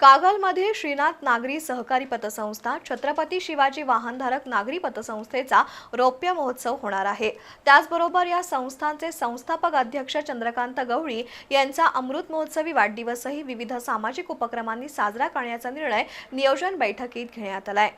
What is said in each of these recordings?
कागलमध्ये श्रीनाथ नागरी सहकारी पतसंस्था छत्रपती शिवाजी वाहनधारक नागरी पतसंस्थेचा रौप्य महोत्सव होणार आहे. त्याचबरोबर या संस्थांचे संस्थापक अध्यक्ष चंद्रकांत गवळी यांचा अमृत महोत्सवी वाढदिवसही विविध सामाजिक उपक्रमांनी साजरा करण्याचा निर्णय नियोजन बैठकीत घेण्यात आलाय.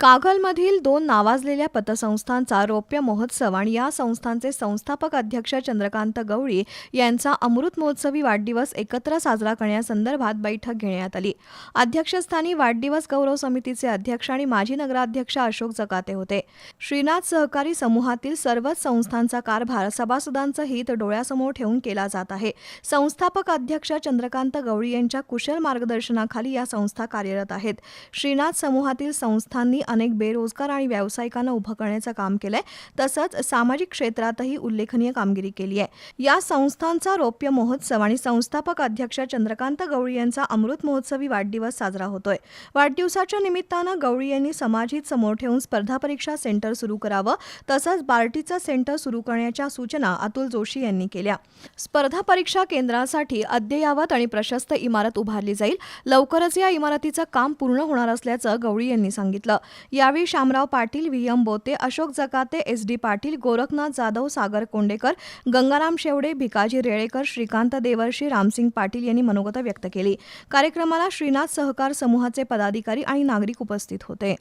कागलमधील दोन नावाजलेल्या पतसंस्थांचा रौप्य महोत्सव आणि या संस्थांचे संस्थापक अध्यक्ष चंद्रकांत गवळी यांचा अमृत महोत्सवी वाढदिवस एकत्र साजरा करण्यासंदर्भात बैठक घेण्यात आली. अध्यक्षस्थानी वाढदिवस गौरव समितीचे अध्यक्ष आणि माजी नगराध्यक्ष अशोक जकाते होते. श्रीनाथ सहकारी समूहातील सर्वच संस्थांचा कारभार सभासदांचं हित डोळ्यासमोर ठेवून केला जात आहे. संस्थापक अध्यक्ष चंद्रकांत गवळी यांच्या कुशल मार्गदर्शनाखाली या संस्था कार्यरत आहेत. श्रीनाथ समूहातील संस्थांनी अनेक बेरोजगार आणि व्यावसायिकांना उभं करण्याचं काम केलंय. तसंच सामाजिक क्षेत्रातही उल्लेखनीय कामगिरी केली आहे. या संस्थांचा रौप्य महोत्सव आणि संस्थापक अध्यक्ष चंद्रकांत गवळी यांचा अमृत महोत्सवी वाढदिवस साजरा होतोय. वाढदिवसाच्या निमित्तानं गवळी यांनी समाजहित समोर ठेवून स्पर्धा परीक्षा सेंटर सुरू करावं तसंच बार्टीचं सेंटर सुरू करण्याच्या सूचना अतुल जोशी यांनी केल्या. स्पर्धा परीक्षा केंद्रासाठी अद्ययावत आणि प्रशस्त इमारत उभारली जाईल. लवकरच या इमारतीचं काम पूर्ण होणार असल्याचं गवळी यांनी सांगितलं. यावेळी Shamrao Patil V M Bote Ashok Jakate S D Patil Gorakhnath Jadhav Sagar Kondekar Gangaram Shevade Bhikaji Relekar Shrikant Devarshi Ramsingh Patil यांनी मनोगत व्यक्त केली. कार्यक्रमाला श्रीनाथ सहकार समूहाचे पदाधिकारी आणि नागरिक उपस्थित होते.